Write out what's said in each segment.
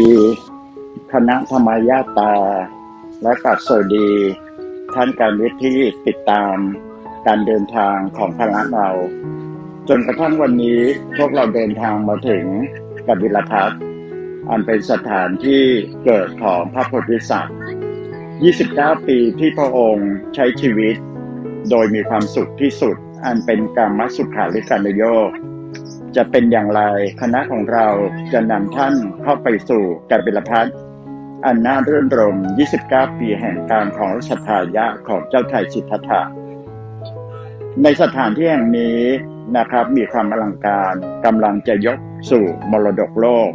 ดีคณะธรรมยาตา และกับสวัสดีท่านการวิทย์ที่ติดตามการเดินทางของคณะเรา จนกระทั่งวันนี้พวกเราเดินทางมาถึงกบิลพัทอันเป็นสถานที่เกิดของพระโพธิสัตว์ 29 ปีที่พระองค์ใช้ชีวิต โดยมีความสุขที่สุดอันเป็นกรรมสุขาริการโยก จะเป็นอย่างไรคณะของเราจะนำท่านเข้าไปสู่กบิลพัทอันน่ารื่นรม 29 ปีแห่งการของรัชทายาของเจ้าไทยสิทธัตถะในสถานที่แห่งนี้นะครับมีความอลังการกำลังจะยกสู่มรดกโลก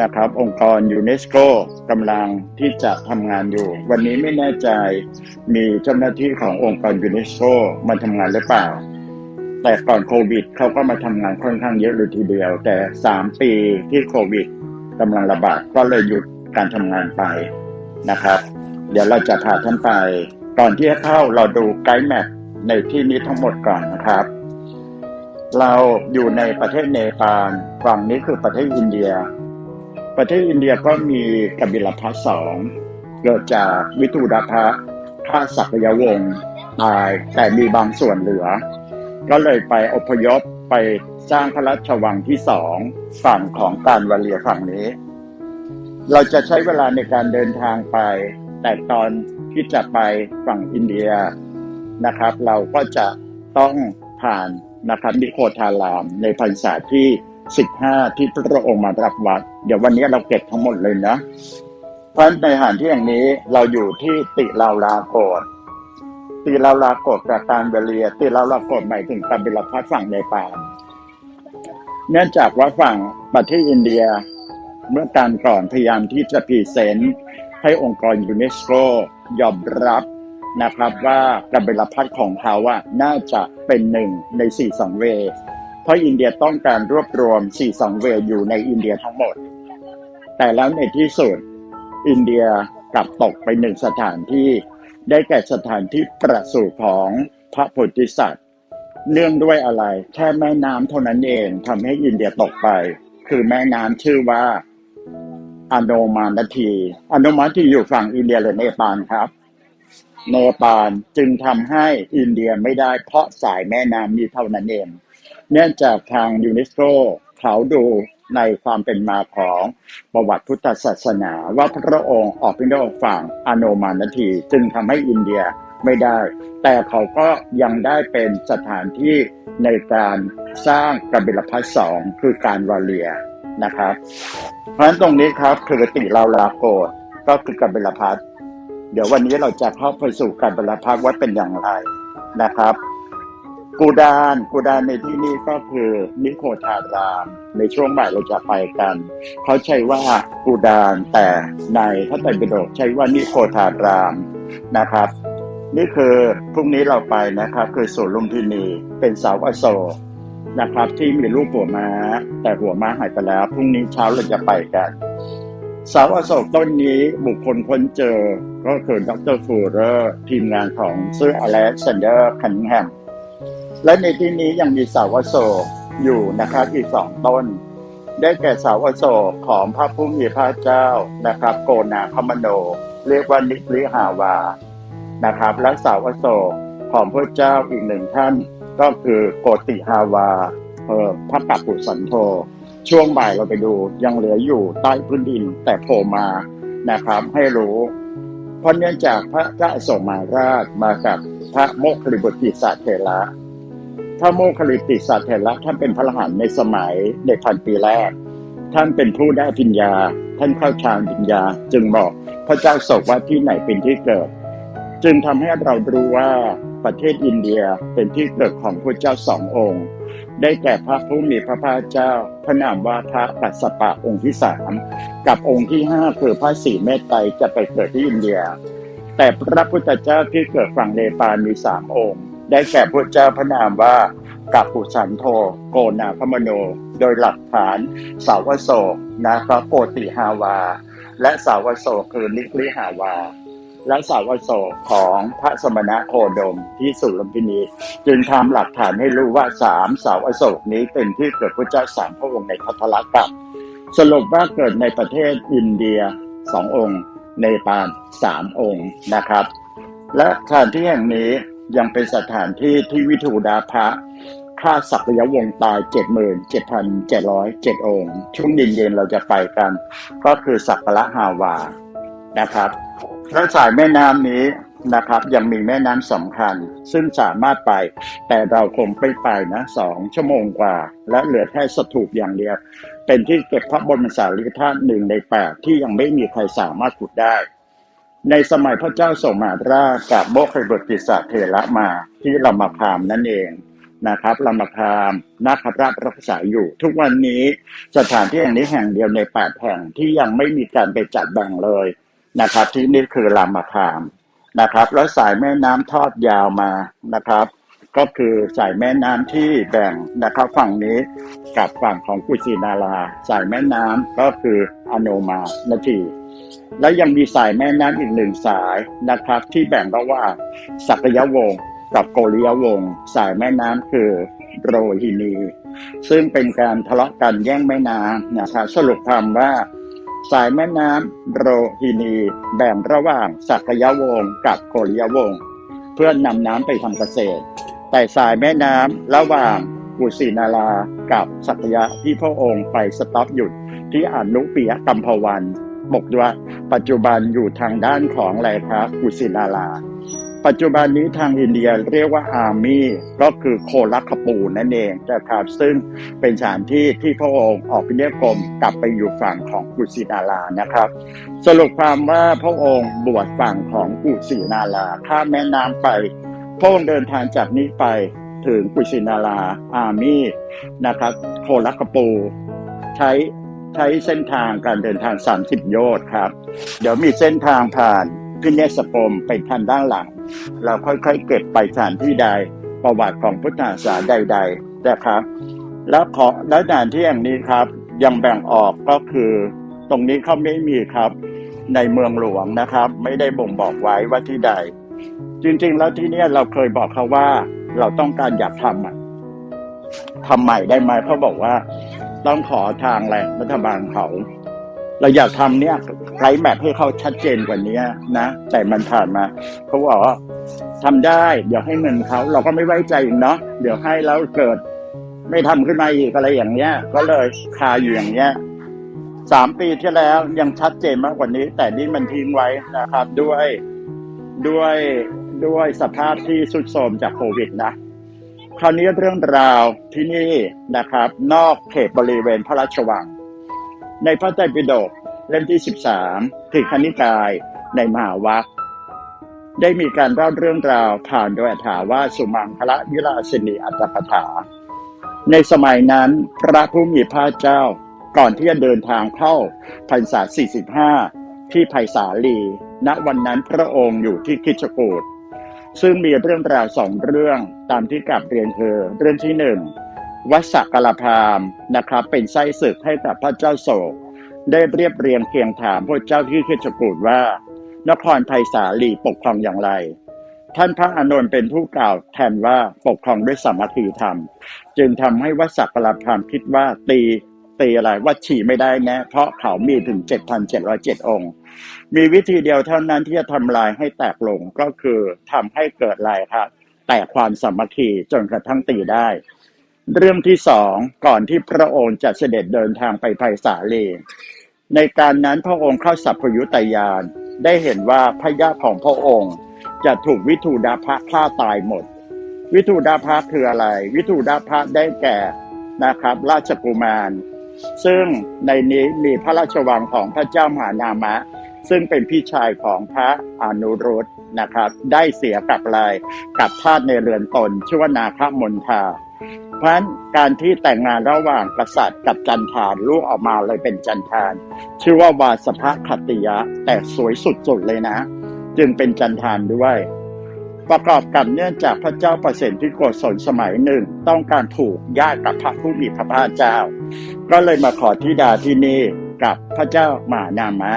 นะครับ องค์กรยูเนสโกกำลังที่จะทำงานอยู่ วันนี้ไม่แน่ใจมีเจ้าหน้าที่ขององค์กรยูเนสโกมาทำงานหรือเปล่า แต่ก่อนโควิดเขาก็มาทำงานค่อนข้างเยอะเลยทีเดียว แต่ 3 ปีที่โควิดกำลังระบาดก็เลยหยุดการทำงานไปนะครับ เดี๋ยวเราจะพาท่านไป ก่อนที่จะเข้าเราดูไกด์แมปในที่นี้ทั้งหมดก่อนนะครับ เราอยู่ในประเทศเนปาลฝั่งนี้คือประเทศอินเดีย ประเทศอินเดียก็มีกบิลพัทสองเกิดจากวิทูดาภะฆ่าศักยวงศ์ตายแต่มีบางส่วนเหลือ ก็เลยไปอพยพไปสร้างพระราชวังที่สองฝั่งของการวาเลียฝั่งนี้ เราจะใช้เวลาในการเดินทางไป แต่ตอนที่จะไปฝั่งอินเดียนะครับ เราก็จะต้องผ่านนะครับนิโคทารามในพรรษาที่ 15 ที่พระองค์มารับวัด เดี๋ยววันนี้เราเก็บทั้งหมดเลยนะเพราะฉะนั้นในสถานที่อย่างนี้เราอยู่ที่ติลาวลาโกด ติลาลาโกดกับการเวเลียติลาลาโกดหมายถึงกบิลพัทฝั่งเนปาลเนื่องจากว่าฝั่งประเทศอินเดีย เมื่อการก่อนพยายามที่จะพรีเซนต์ให้องค์กรยูเนสโกยอมรับนะครับว่ากบิลพัทของเขาว่าน่าจะเป็นหนึ่งในสี่สังเวเพราะอินเดียต้องการรวบรวมสี่สังเวอยู่ในอินเดียทั้งหมด แต่แล้วในที่สุดอินเดียกลับตกไปหนึ่งสถานที่ ได้แก่สถานที่ประสูติของพระโพธิสัตว์ เนื่องด้วยอะไร แค่แม่น้ำเท่านั้นเองทำให้อินเดียตกไป คือแม่น้ำชื่อว่าอโนมานทีอโนมานทีอยู่ฝั่งอินเดียหรือเนปาลครับ เนปาลจึงทำให้อินเดียไม่ได้เพราะสายแม่น้ำนี้เท่านั้นเอง เนื่องจากทางยูเนสโกเขาดูในความเป็นมาของประวัติพุทธศาสนา ว่าพระองค์ออกเป็นโลกฝั่งอโนมานที จึงทำให้อินเดียไม่ได้ แต่เขาก็ยังได้เป็นสถานที่ในการสร้างกบิลพัทสองคือการวาเลียนะครับ เพราะฉะนั้นตรงนี้ครับคือติลาลาโกดก็คือกบิลพัทเดี๋ยววันนี้เราจะเข้าไปสู่กบิลพัทว่าเป็นอย่างไรนะครับ กูดานกูดานในที่นี้ก็คือนิโคทาราม ในช่วงบ่ายเราจะไปกัน เขาใช้ว่ากูดานแต่ในพระไตรปิฎกใช้ว่านิโคทารามนะครับ นี่คือพรุ่งนี้เราไปนะครับ คือสวนลุมพินีเป็นเสาอโศกนะครับ ที่มีรูปหัวม้า แต่หัวม้าหายไปแล้ว พรุ่งนี้เช้าเราจะไปกันเสาอโศกต้นนี้บุคคลค้นเจอก็คือดรฟูเรอร์ทีมงานของเซื้ออเล็กซานเดอร์คันนิงแฮม และในที่นี้ยังมีเสาวโศกอยู่นะครับอีกสองต้น ได้แก่เสาวโศกของพระผู้มีพระเจ้านะครับ โกนาคมโน เรียกว่านิริหาวานะครับ และเสาวโศกของพระเจ้าอีกหนึ่งท่านก็คือโกติฮาวาเออพระกัปปุสันโธช่วงบ่ายเราไปดูยังเหลืออยู่ใต้พื้นดินแต่โผล่มานะครับ ให้รู้ เพราะเนื่องจากพระเจ้าอโศกมาราชมากับพระโมคคิริบุตรติสาเถระ พระโมคคิริติสาเถระท่านเป็นพระอรหันต์ในสมัยในพันปีแรก ท่านเป็นผู้ได้ปัญญา ท่านเข้าฌานปัญญา จึงบอกพระเจ้าโศกว่าที่ไหนเป็นที่เกิด จึงทำให้เรารู้ว่าประเทศอินเดียเป็นที่เกิดของพระเจ้าสององค์ ได้แก่พระผู้มีพระภาคเจ้า พระนามว่าพระปัสสปะองค์ที่สามกับองค์ที่ห้าคือพระศรีเมตไตรจะไปเกิดที่อินเดีย แต่พระพุทธเจ้าที่เกิดฝั่งเนปาลมีสามองค์ ได้แก่พระเจ้าพระนามว่ากัปปุสันโธโกนาพมโน โดยหลักฐานสาวโศกนะครับโกติฮาวา และสาวโศกคือนิกลิหาวา และสาวโศกของพระสมณะโคดมที่สุลมพินีจึงทำหลักฐานให้รู้ว่าสามสาวโศกนี้เป็นที่เกิดพระเจ้าสามพระองค์ในพัทธลกับสรุปว่าเกิดในประเทศอินเดียสององค์เนปาลสามองค์นะครับ และสถานที่แห่งนี้ ยังเป็นสถานที่ที่วิทูดาภะฆ่าศักยวงตาย 77,707 องค์ ช่วงเย็นๆเราจะไปกัน ก็คือสักกะฮาวานะครับและสายแม่น้ำนี้นะครับ ยังมีแม่น้ำสำคัญ ซึ่งสามารถไป แต่เราคงไม่ไปนะสองชั่วโมงกว่า และเหลือแค่สถูปอย่างเดียว เป็นที่เก็บพระบรมสารีริกธาตุหนึ่งในแปดที่ยังไม่มีใครสามารถขุดได้ ในสมัยพระเจ้าสมาราชกับโมคคิบติสะเทระมาที่ลำมาคามนั่นเองนะครับลำมาคามนาคราชรักษาอยู่ ทุกวันนี้สถานที่แห่งนี้แห่งเดียวในแปดแห่งที่ยังไม่มีการไปจัดแบ่งเลยนะครับ ที่นี่คือลำมาคามนะครับ แล้วสายแม่น้ำทอดยาวมานะครับ ก็คือสายแม่น้ำที่แบ่งนะครับฝั่งนี้กับฝั่งของกุชินารา สายแม่น้ำก็คืออโนมานาที และยังมีสายแม่น้ำอีกหนึ่งสายนะครับ ที่แบ่งระหว่างสักยวงศ์กับโกริยวงศ์สายแม่น้ำคือโรฮินี ซึ่งเป็นการทะเลาะกันแย่งแม่น้ำนะครับสรุปความว่าสายแม่น้ำโรฮินีแบ่งระหว่างสักยวงศ์กับโกริยวงศ์เพื่อนำน้ำไปทำเกษตร แต่สายแม่น้ำระหว่างกุสินารากับสักยะที่พระองค์ไปสต็อปหยุดที่อนุปิยกัมพวัน บอกว่าปัจจุบันอยู่ทางด้านของอะไรครับกุสินาราปัจจุบันนี้ทางอินเดียเรียกว่าอาร์มี่ก็คือโคลักขปูนั่นเองนะครับซึ่งเป็นสถานที่ที่พระองค์ออกไปเรียกกรมกลับไปอยู่ฝั่งของกุสินารานะครับ สรุปความว่าพระองค์บวชฝั่งของกุสินาราข้ามแม่น้ำไปพระองค์เดินทางจากนี้ไปถึงกุชินาราอาร์มี่นะครับโคลักกปูใช้ ใช้เส้นทางการเดินทาง 30 โยชน์ครับ เดี๋ยวมีเส้นทางผ่านขึ้นเนสปมไปทางด้านหลัง เราค่อยๆเก็บไปสถานที่ใดประวัติของพุทธศาสนาใดๆนะครับ แล้วขอแล้วด่านที่อย่างนี้ครับ ยังแบ่งออกก็คือ ตรงนี้เขาไม่มีครับ ในเมืองหลวงนะครับ ไม่ได้บ่งบอกไว้ว่าที่ใด จริงๆ แล้วที่เนี่ยเราเคยบอกเขาว่า เราต้องการอยากทำทำใหม่ได้ไหมเขาบอกว่า ต้องขอทางแหละรัฐบาลเขา เราอยากทำเนี่ยไกด์แมพให้เขาชัดเจนกว่านี้นะ แต่มันผ่านมาเขาบอกว่าทำได้ เดี๋ยวให้เงินเขาเราก็ไม่ไว้ใจเนาะเดี๋ยวให้แล้วเกิด ไม่ทำขึ้นมาอีกอะไรอย่างเงี้ย ก็เลยคาอยู่อย่างเงี้ยสามปีที่แล้วยังชัดเจนมากกว่านี้ แต่นี่มันทิ้งไว้นะครับ ด้วยด้วยด้วยสภาพที่สุดโทรมจากโควิดนะ คราวนี้เรื่องราวที่นี่นะครับ นอกเขตบริเวณพระราชวัง ในพระไตรปิฎกเล่มที่ 13 ถึงคณิกายในมหาวัคได้มีการเล่าเรื่องราวผ่านโดยอัฐาว่าสุมังคละวิลาสินีอัตถกถา ในสมัยนั้นพระผู้มีพระเจ้าก่อนที่จะเดินทางเข้าพรรษา 45 ที่ไผ่สาลี ณวันนั้นพระองค์อยู่ที่คิชกูด ซึ่งมีเรื่องราวสองเรื่องตามที่กลับเรียนคือเรื่องที่หนึ่งวัสักกลพรามนะครับเป็นไส้ศึกให้กับพระเจ้าโศก ได้เรียบเรียงเคียงถามพระเจ้าที่คิชกูดว่า นครไผ่สาลีปกครองอย่างไร ท่านพระอานนท์เป็นผู้กล่าวแทนว่าปกครองด้วยสามัคคีธรรม จึงทำให้วัสักกลพรามคิดว่าตี ตีอะไรวัดฉี่ไม่ได้แนะ เพราะเขามีถึง 7,707 องค์ มีวิธีเดียวเท่านั้นที่จะทำลายให้แตกลงก็คือทำให้เกิดอะไรครับ แตกความสามัคคีจนกระทั่งตีได้ เรื่องที่สองก่อนที่พระองค์จะเสด็จเดินทางไปไผ่สาลีในการนั้นพระองค์เข้าสัพพยุตยานได้เห็นว่าพระยาของพระองค์จะถูกวิทูดาภะฆ่าตายหมด วิทูดาภะคืออะไร วิทูดาภะได้แก่นะครับ ราชกุมาร ซึ่งในนี้มีพระราชวังของพระเจ้ามหานามะ ซึ่งเป็นพี่ชายของพระอนุรุตนะครับ ได้เสียกับอะไรกับทาสในเรือนตนชื่อว่านาคมนทาเพราะฉะนั้นการที่แต่งงานระหว่างกษัตริย์กับจันทานลูกออกมาเลยเป็นจันทาน ชื่อว่าวาสภคติยะแต่สวยสุดๆเลยนะ จึงเป็นจันทานด้วย ประกอบกับเนื่องจากพระเจ้าประสิทธิโกศลสมัยหนึ่ง ต้องการถูกญาติกับพระผู้มีพระภาคเจ้า ก็เลยมาขอทิดาที่นี่กับพระเจ้ามานามะ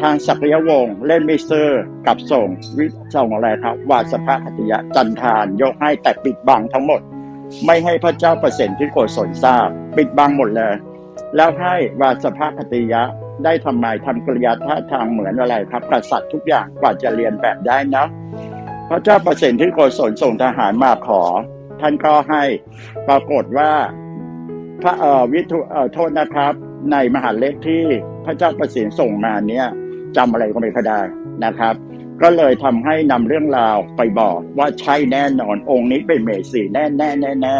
ทางศักยวงศ์เล่นมิสเตอร์กับส่งวิส่งอะไรครับวาสภคติยะจันทานยกให้แต่ปิดบังทั้งหมด ไม่ให้พระเจ้าเปอร์เซนที่โกศลทราบ ปิดบังหมดเลย แล้วให้วาสภคติยะได้ทำไมทำกริยาท่าทางเหมือนอะไรครับ กษัตริย์ทุกอย่างกว่าจะเรียนแบบได้นะ ระเจ้าประสิทธิโกศลส่งทหารมาขอ ท่านก็ให้ปรากฏว่าพระวิทุโทษนะครับ ในมหาเล็กที่พระเจ้าประสิทธิ์ส่งมาเนี่ยจำอะไรก็ไม่ค่อยได้นะครับ ก็เลยทำให้นำเรื่องราวไปบอกว่าใช่แน่นอนองค์นี้เป็นเมสีแน่แน่แน่แน่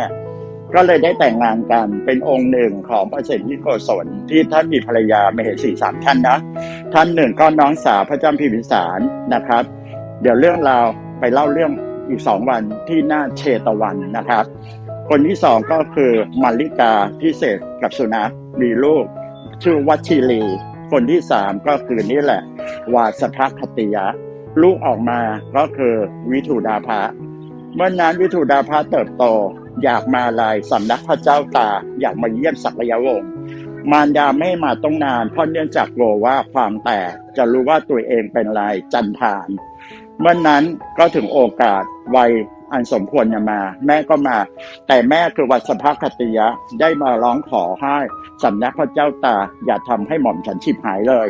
ก็เลยได้แต่งงานกันเป็นองค์หนึ่งของพระเสิทธิโกศลที่ท่านมีภรรยาเมเหสีสามท่านนะ ท่านหนึ่งก็น้องสาวพระเจ้าพิมพิสารนะครับ เดี๋ยวเรื่องราว ไปเล่าเรื่องอีกสองวันที่หน้าเชตวันนะครับ คนที่สองก็คือมาริกาพิเศษกับสุนัขมีลูก ชื่อวัชิรี คนที่สามก็คือนี่แหละ วาสภคติยะ ลูกออกมาก็คือวิทูดาภะเมื่อนั้นวิทูดาภะเติบโต อยากมาลายสำนักพระเจ้าตา อยากมาเยี่ยมศักยวงศ์มารดาไม่มาต้องนานเพราะเนื่องจากกลัวว่าความแตกจะรู้ว่าตัวเองเป็นอะไรจันทาน เมื่อนนั้นก็ถึงโอกาสวัยอันสมควรจะมา แม่ก็มา แต่แม่คือวัดสภคติยะได้มาร้องขอให้สำนักพระเจ้าตา อย่าทำให้หม่อมฉันชิบหายเลย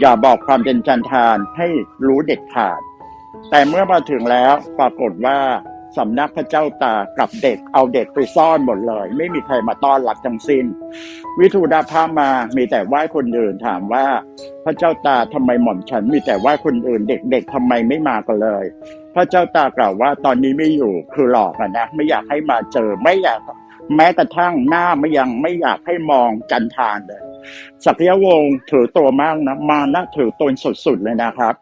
อย่าบอกความเป็นจันทานให้รู้เด็ดขาด แต่เมื่อมาถึงแล้วปรากฏว่า สำนักพระเจ้าตากับเด็กเอาเด็กไปซ่อนหมดเลย ไม่มีใครมาต้อนรับทั้งสิ้น วิทูดาพามามีแต่ไหว้คนอื่นถามว่า พระเจ้าตาทำไมหม่อมฉัน มีแต่ไหว้คนอื่น เด็กๆทำไมไม่มากันเลย พระเจ้าตากล่าวว่าตอนนี้ไม่อยู่คือหลอกนะไม่อยากให้มาเจอไม่อยากแม้กระทั่งหน้าไม่ยังไม่อยากให้มองจันทานเลยสักยวงศ์ถือตัวมากนะมานะถือตนสุดๆเลยนะครับ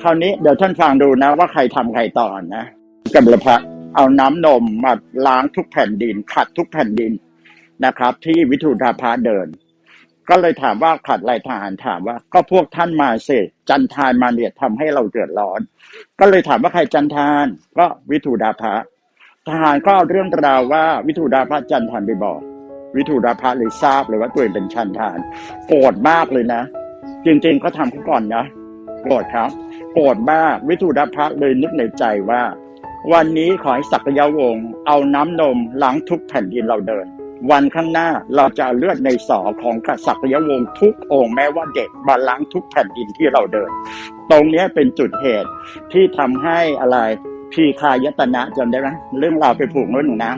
คราวนี้เดี๋ยวท่านฟังดูนะว่าใครทำใครต่อนะ กัมลพะเอาน้ำนมมาล้างทุกแผ่นดิน ขัดทุกแผ่นดินนะครับ ที่วิทูธาพาเดิน ก็เลยถามว่าขัดอะไรทหารถามว่า ก็พวกท่านมาเสจันทานมาเนี่ยทำให้เราเดือดร้อน ก็เลยถามว่าใครจันทาน ก็วิทูดาภะทหารก็เอาเรื่องราวว่าวิทูดาภะจันทานไปบอก วิทูดาภะเลยทราบเลยว่าตัวเองเป็นชันทาน โกรธมากเลยนะ จริงๆก็ทำเขาก่อนนะโกรธครับ โกรธมากวิทูดาภะเลยนึกในใจว่า วันนี้ขอให้ศักยวงศ์เอาน้ำนมล้างทุกแผ่นดินเราเดิน วันข้างหน้าเราจะเลือดในสอของกษัตริยวงศ์ทุกองค์แม้ว่าเด็กมาล้างทุกแผ่นดินที่เราเดิน ตรงนี้เป็นจุดเหตุที่ทำให้อะไรพีคายตนะจำได้ไหมเรื่องราวไปผูกเรื่องหนึ่งนะ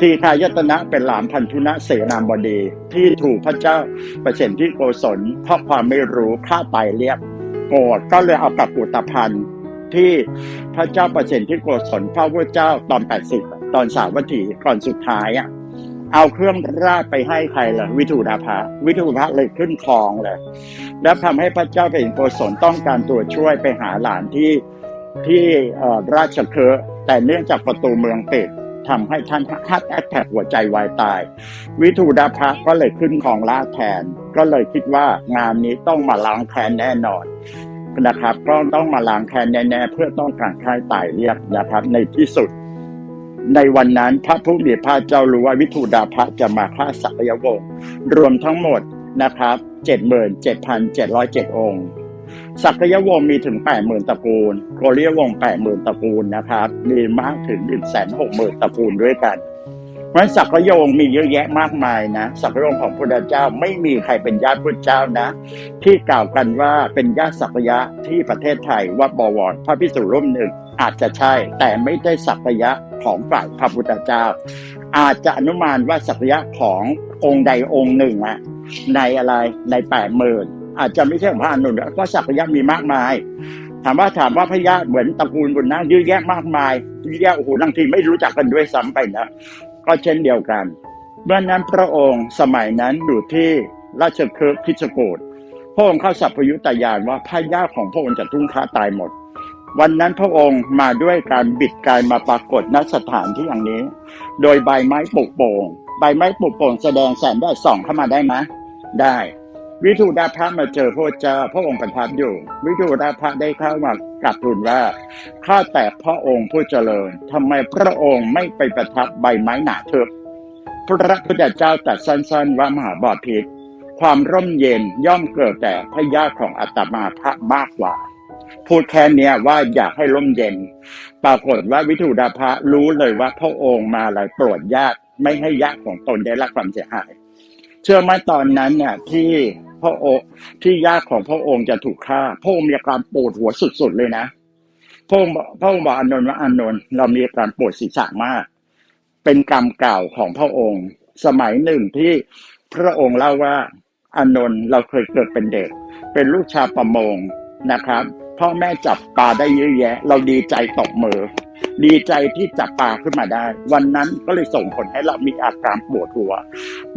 พีคายตนะเป็นหลานพันธุนะเสนามบดี ที่ถูกพระเจ้าประเสนที่โกศลเพราะความไม่รู้ฆ่าตายเรียบโกรธก็เลยเอากับปุตตพันธ์ ที่พระเจ้าประเสนที่โกศลพระพุทธเจ้าตอนแปดสิบตอนสาวัตถีก่อนสุดท้ายอะเอาเครื่องราชไปให้ใครล่ะวิทูดาภะวิทูดาภะเลยขึ้นคลองเลย แล้วทำให้พระเจ้าเป็นโกศลต้องการตัวช่วยไปหาหลานที่ที่ราชเครือแต่เนื่องจากประตูเมืองปิดทำให้ท่านฮัตแอตแทกหัวใจวายตาย วิทูดาภะก็เลยขึ้นของราแทน ก็เลยคิดว่างานนี้ต้องมาล้างแค้นแน่นอน นะครับ ก็ต้องมาล้างแค้นแน่ๆเพื่อต้องการค่ายตายเรียบนะครับ ในที่สุด ในวันนั้นพระผู้มีพระเจ้ารู้ว่าวิทูดาภะจะมาฆ่าสักยวงศ์รวมทั้งหมดนะครับเจ็ดหมื่นเจ็ดพันเจ็ดร้อยเจ็ดองค์สักยวงศ์มีถึงแปดหมื่นตระกูล โกเลียวงศ์แปดหมื่นตระกูลนะครับ มีมากถึงหนึ่งแสนหกหมื่นตระกูลด้วยกัน เพราะฉะนั้นสักยงมีเยอะแยะมากมายนะสักยงของพระพุทธเจ้าไม่มีใครเป็นญาติพุทธเจ้านะ ที่กล่าวกันว่าเป็นญาติสักยะที่ประเทศไทยวัดบวรพระพิสุร่มหนึ่งอาจจะใช่ แต่ไม่ได้สักยะของฝ่ายพระพุทธเจ้า อาจจะอนุมานว่าสักยะขององค์ใดองค์หนึ่งอะในอะไรในแปดหมื่นอาจจะไม่ใช่ของพระอนุนเพราะสักยะมีมากมายถามว่าถามว่าพระญาติเหมือนตระกูลบุญนะเยอะแยะมากมายเยอะแยะโอ้โหบางทีไม่รู้จักกันด้วยซ้ำไปนะ ก็เช่นเดียวกันเมื่อนั้นพระองค์สมัยนั้นอยู่ที่ราชคฤห์พิชโกดพระองค์เข้าสัพพยุตยานว่าพระญาติของพระองค์จะทุ่งค้าตายหมด วันนั้นพระองค์มาด้วยการบิดกายมาปรากฏณสถานที่อย่างนี้ โดยใบไม้ปลูกโป่งใบไม้ปลูกโป่งแสดงแสงได้ส่องเข้ามาได้ไหมได้ วิทูดาภะมาเจอพระเจ้าพระองค์ประทับอยู่ วิทูดาภะได้เข้ามากราบทูลว่าข้าแต่พระองค์ผู้เจริญทำไมพระองค์ไม่ไปประทับใบไม้หนาเถิบพระพุทธเจ้าตรัดสั้น ๆ ว่ามหาบอพิษความร่มเย็นย่อมเกิดแต่พระญาติของอัตมาพระมากกว่า พูดแค่นี้ว่าอยากให้ร่มเย็น ปรากฏว่าวิทูดาภะรู้เลยว่าพระองค์มาอะไรโปรดญาติไม่ให้ญาติของตนได้รับความเสียหาย เชื่อไหมตอนนั้นเนี่ยที่พระองค์ที่ญาติของพระองค์จะถูกฆ่า พระองค์มีอาการปวดหัวสุดๆเลยนะพระองค์พระองค์บอกอานนท์ว่าอานนท์เรามีอาการปวดศีรษะมาก เป็นกรรมเก่าของพระองค์ สมัยหนึ่งที่พระองค์เล่าว่าอานนท์เราเคยเกิดเป็นเด็ก เป็นลูกชาวประมงนะครับพ่อแม่จับปลาได้เยอะแยะ เราดีใจตบมือ ดีใจที่จับปลาขึ้นมาได้ วันนั้นก็เลยส่งผลให้เรามีอาการปวดหัว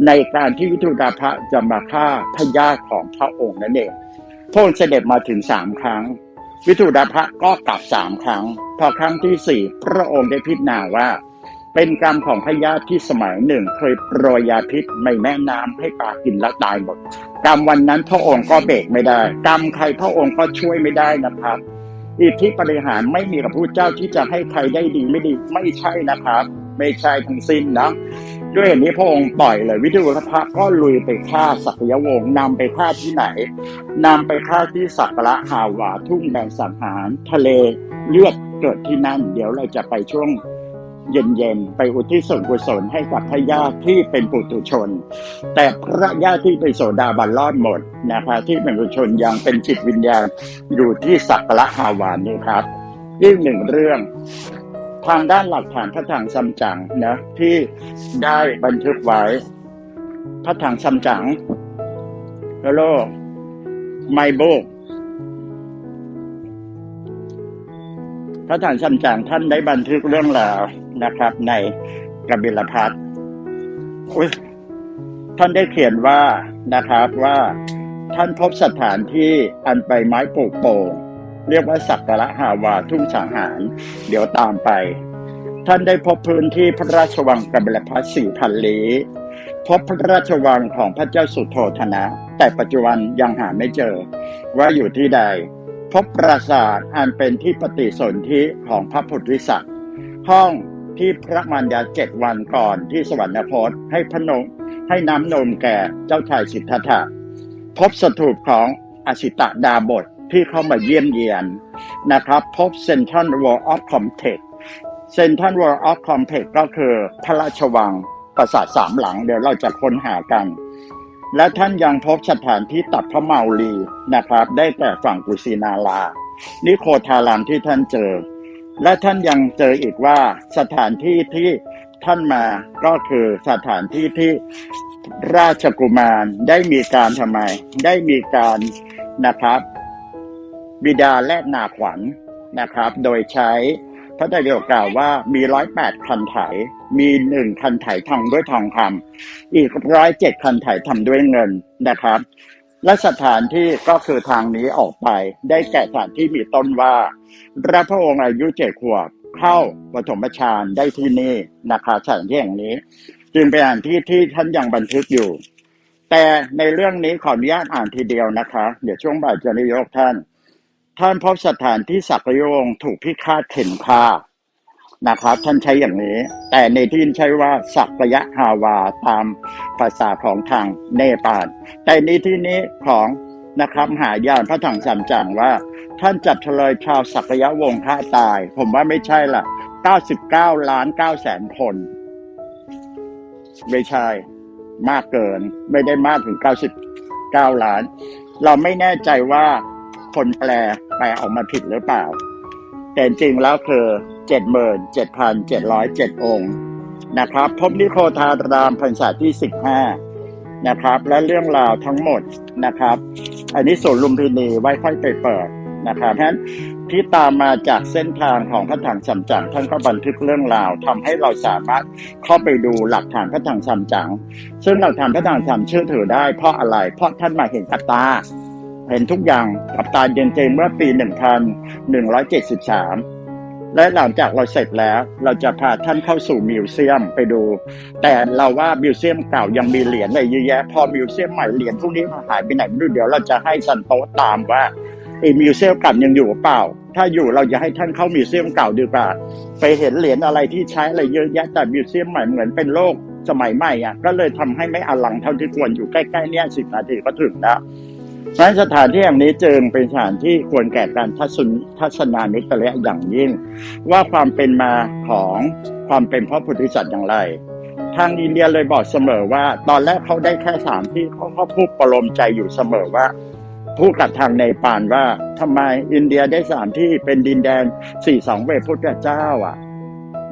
ในการที่วิทูดาภะจะมาฆ่าพญาของพระองค์นั่นเองพระองค์เสด็จมาถึงสามครั้ง วิทูดาภะก็กลับสามครั้ง พอครั้งที่สี่พระองค์ได้พิจารณาว่าเป็นกรรมของพญาที่สมัยหนึ่งเคยโปรยยาพิษในแม่น้ำให้ปลากินและตายหมด กรรมวันนั้นพระองค์ก็เบรกไม่ได้ กรรมใครพระองค์ก็ช่วยไม่ได้นะครับ อิทธิปริหารไม่มีกับผู้เจ้าที่จะให้ใครได้ดีไม่ดีไม่ใช่นะครับ ไม่ใช่ทั้งสิ้นนะด้วยเหตุนี้พระองค์ปล่อยเลยวิทูรพะก็ลุยไปฆ่าสักยวงศ์นำไปฆ่าที่ไหนนำไปฆ่าที่สักระหาวาทุ่งแดงสังหาร ทะเลเลือดเกิดที่นั่น เดี๋ยวเราจะไปช่วง เย็นๆ ไปอุทิศส่วนกุศลให้กับพระญาติที่เป็นปุถุชน แต่พระญาติที่เป็นโสดาบันรอดหมดนะคะที่เป็นปุถุชนยังเป็นจิตวิญญาณอยู่ที่สักระหาวานนี่ครับอีกหนึ่งเรื่องทางด้านหลักฐานพระถังซัมจั๋งนะที่ได้บันทึกไว้ พระถังซัมจั๋งแล้วโลกไมโบกพระถังซัมจั๋งท่านได้บันทึกเรื่องราว นะครับ ในกบิลพัทท่านได้เขียนว่านะครับว่าท่านพบสถานที่อันใบไม้ปลูกโป่งเรียกว่าสักการะหาวาทุ่งสังหาร เดี๋ยวตามไป ท่านได้พบพื้นที่พระราชวังกบิลพัทสี่พันลี้พบพระราชวังของพระเจ้าสุโธธนะ แต่ปัจจุบันยังหาไม่เจอ ว่าอยู่ที่ใด พบปราสาทอันเป็นที่ปฏิสนธิของพระพุทธสัตว์ห้อง ที่พระมารดาเจ็ดวันก่อนที่สวรรคตให้พนมให้น้ำนมแก่เจ้าชายสิทธัตถะพบสถูปของอสิตดาบทที่เข้ามาเยี่ยมเยียนนะครับ พบเซนทรัลวอลออฟคอมเพล็กเซนทรัลวอลออฟคอมเพล็กก็คือพระราชวังปราสาทสามหลังเดี๋ยวเราจะค้นหากัน และท่านยังพบสถานที่ตัดพระเมาลีนะครับ ได้แต่ฝั่งกุสินารานิโคทารามที่ท่านเจอ และท่านยังเจออีกว่าสถานที่ที่ท่านมาก็คือสถานที่ที่ราชกุมารได้มีการทำไม ได้มีการนะครับ บิดาแลกนาขวัญนะครับ โดยใช้พระไตรปิฎกกล่าวว่ามีร้อยแปดคันไถ มีหนึ่งคันไถทำด้วยทองคำอีกร้อยเจ็ดคันไถทำด้วยเงินนะครับ และสถานที่ก็คือทางนี้ออกไป ได้แก่สถานที่มีต้นว่าพระพระองค์อายุเจ็ดขวบเข้าปฐมฌานได้ที่นี่นะครับสถานที่แห่งนี้ จึงเป็นสถานที่ที่ท่านยังบันทึกอยู่ แต่ในเรื่องนี้ขออนุญาตอ่านทีเดียวนะคะ เดี๋ยวช่วงบ่ายจะได้ยกท่าน ท่านพบสถานที่สักยงถูกพิฆาตเข็นฆ่า นะครับท่านใช้อย่างนี้ แต่ในที่นี้ใช้ว่าสักยะฮาวาตามภาษาของทางเนปาลแต่ในที่นี้ของนะครับหายานพระถังสัมจังว่า ท่านจับเฉลยชาวสักยะวงศ์ฆ่าตาย ผมว่าไม่ใช่ละ99 ล้าน9แสนคน ไม่ใช่มากเกิน ไม่ได้มากถึง 99 ล้าน เราไม่แน่ใจว่าคนแปลแปลออกมาผิดหรือเปล่า แต่จริงแล้วคือ 77,707 องค์นะครับ พบนิโคทารามพรรษาที่ 15 นะครับ และเรื่องราวทั้งหมดนะครับ อันนี้ส่วนลุมพินีไว้ค่อยไปเปิดนะครับเพราะฉะนั้นที่ตามมาจากเส้นทางของพระถังสัมจั๋งท่านก็บันทึกเรื่องราวทำให้เราสามารถเข้าไปดูหลักฐานพระถังสัมจั๋งซึ่งหลักฐานพระถังสัมเชื่อถือได้เพราะอะไร เพราะท่านมาเห็นกับตา เห็นทุกอย่างกับตาเย็นเจเมื่อปี 1173 และหลังจากเราเสร็จแล้ว เราจะพาท่านเข้าสู่มิวเซียมไปดู แต่เราว่ามิวเซียมเก่ายังมีเหรียญอะไรเยอะแยะพอมิวเซียมใหม่เหรียญพวกนี้มันหายไปไหนไม่รู้เดี๋ยวเราจะให้ซันโตตามว่าไอ้มิวเซียมเก่ายังอยู่เปล่า ถ้าอยู่เราจะให้ท่านเข้ามิวเซียมเก่าดีกว่า ไปเห็นเหรียญอะไรที่ใช้อะไรเยอะแยะแต่มิวเซียมใหม่เหมือนเป็นโลกสมัยใหม่อะก็เลยทำให้ไม่อลังเท่าที่ควรอยู่ใกล้ๆเนี่ยสิบนาทีก็ถึงแล้วเพราะ ฉะนั้นสถานที่แห่งนี้จึงเป็นสถานที่ควรแก่การทัศนทัศนานุตระอย่างยิ่ง ว่าความเป็นมาของความเป็นพระพุทธสัตว์อย่างไร ทางอินเดียเลยบอกเสมอว่า ตอนแรกเขาได้แค่สามที่เขาก็พูดประโลมใจอยู่เสมอว่าพูดกับทางในปานว่าทำไมอินเดียได้สามที่เป็นดินแดนสี่สองเวทพุทธเจ้าอะ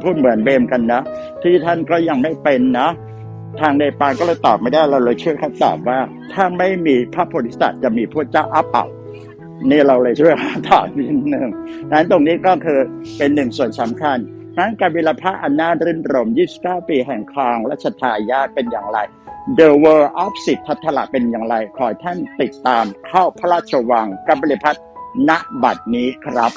พูดเหมือนเบมกันนะ ที่ท่านก็ยังไม่เป็นนะ ทางในปานก็เลยตอบไม่ได้เราเลยช่วยเขาตอบว่า ถ้าไม่มีพระโพธิสัตว์จะมีพระเจ้าอัปเป่านี่เราเลยช่วยหาถามนิดนึงนั้นตรงนี้ก็คือเป็นหนึ่งส่วนสำคัญนั้นการวิรพระอันนารื่นรม 29 ปีแห่งครองและชทายาทเป็นอย่างไร The World of สิทธัตถละเป็นอย่างไร ขอท่านติดตามเข้าพระราชวังกับบริพัตรณบัดนี้ครับ